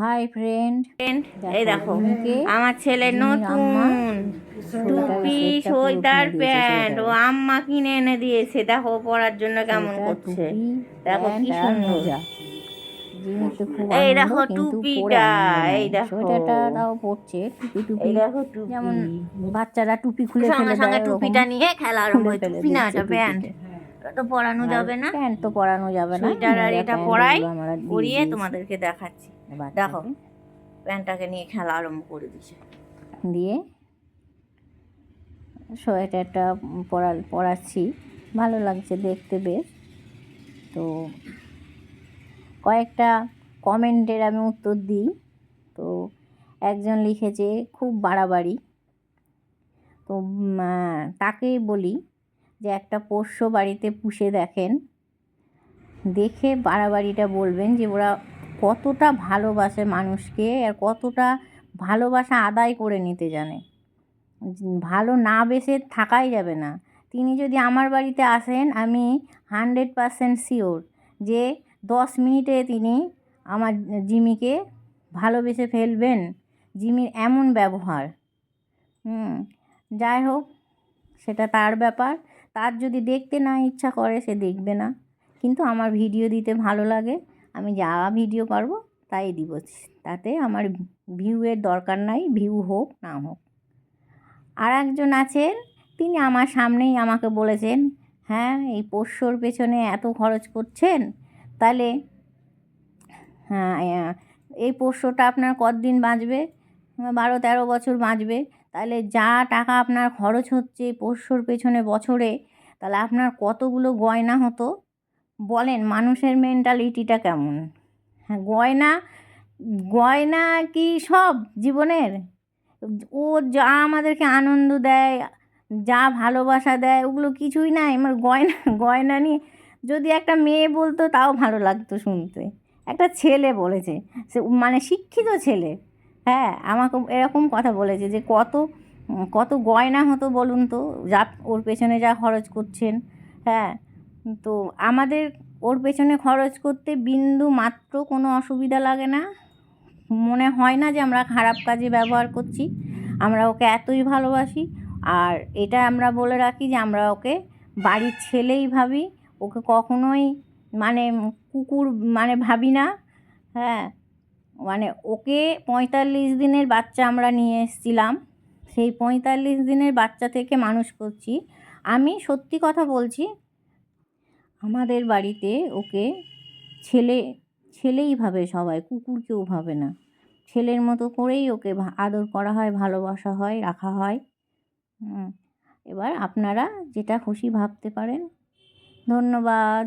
Hi friend এই দেখো আমার ছেলে নতুন। টুপি সোয়েটার প্যান্ট ও আম্মা কিনে এনে দিয়েছে দেখো পরার জন্য কেমন করছে। দেখো কি সুন্দর। এই দেখো টুপিটা, এই দেখো। সোয়েটারটাও পড়ছে টুপি টুপি। দেখো টুপি। যেমন বাচ্চারা টুপি খুলে সঙ্গে সঙ্গে টুপিটা নিয়ে খেলা আরম্ভ হয় ফেলে টুপি না এটা প্যান্ট। তো পরানো যাবে না। প্যান্ট তো পরানো যাবে না। সোয়েটার আর এটা পরাই পরিয়ে তোমাদেরকে দেখাচ্ছি। দেখো প্যান্টটাকে নিয়ে খেলা আরম্ভ করে দিছে। দিয়ে সোয়েটারটা পরা পরাচ্ছি। ভালো লাগছে দেখতে বেশ। তো কয়েকটা কমেন্টের আমি উত্তর দিই। তো একজন লিখেছে খুব বাড়াবাড়ি। তো তাকেই বলি যে একটা পোষ্য বাড়িতে পুষে দেখেন, দেখে বাড়াবাড়িটা বলবেন যে ওরা কতটা ভালোবাসে মানুষকে আর কতটা ভালোবাসা আদায় করে নিতে জানে। ভালো না বেসে থাকাই যাবে না। তিনি যদি আমার বাড়িতে আসেন, আমি হান্ড্রেড পারসেন্ট শিওর যে দশ মিনিটে তিনি আমার জিমিকে ভালোবেসে ফেলবেন। জিমির এমন ব্যবহার। হুম, যাই হোক, সেটা তার ব্যাপার। তার যদি দেখতে না ইচ্ছা করে, সে দেখবে না। কিন্তু আমার ভিডিও দিতে ভালো লাগে। আমি যা ভিডিও পারব, তাই দিব। তাতে আমার ভিউয়ের দরকার নাই ভিউ হোক, না হোক। আর একজন আছেন, তিনি আমার সামনেই আমাকে বলেছেন হ্যাঁ এই পোষ্যর পেছনে এত খরচ করছেন? তাহলে হ্যাঁ এই পোষ্যটা আপনার কতদিন বাঁচবে? বারো তেরো বছর বাঁচবে, তাহলে যা টাকা আপনার খরচ হচ্ছে পোষ্যর পেছনে বছরে, তাহলে আপনার কতগুলো গয়না হতো? বলেন মানুষের মেন্টালিটিটা কেমন? হ্যাঁ গয়না গয়না কি সব জীবনের? ও যা আমাদেরকে আনন্দ দেয়, যা ভালোবাসা দেয়, ওগুলো কিছুই নাই। আমার গয়না গয়না নিয়ে যদি একটা মেয়ে বলতো, তাও ভালো লাগতো শুনতে। একটা ছেলে বলেছে, সে মানে শিক্ষিত ছেলে। হ্যাঁ আমাকে এরকম কথা বলেছে যে কত কত গয়না হতো বলুন তো, যা ওর পেছনে যা খরচ করছেন হ্যাঁ। তো আমাদের ওর পেছনে খরচ করতে বিন্দু মাত্র কোনো অসুবিধা লাগে না। মনে হয় না যে আমরা খারাপ কাজে ব্যবহার করছি, আমরা ওকে এতই ভালোবাসি। আর এটা আমরা বলে রাখি যে আমরা ওকে বাড়ির ছেলেই ভাবি, ওকে কখনোই মানে কুকুর মানে ভাবি না হ্যাঁ। মানে ওকে পঁয়তাল্লিশ দিনের বাচ্চা আমরা নিয়ে এসেছিলাম। সেই পঁয়তাল্লিশ দিনের বাচ্চা থেকে মানুষ করছি। আমি সত্যি কথা বলছি, আমাদের বাড়িতে ওকে ছেলে, ছেলেই ভাবে সবাই, কুকুর কেউ ভাবে না। ছেলের মতো করেই ওকে আদর করা হয়, ভালোবাসা হয়, রাখা হয়। এবার আপনারা যেটা খুশি ভাবতে পারেন। ধন্যবাদ।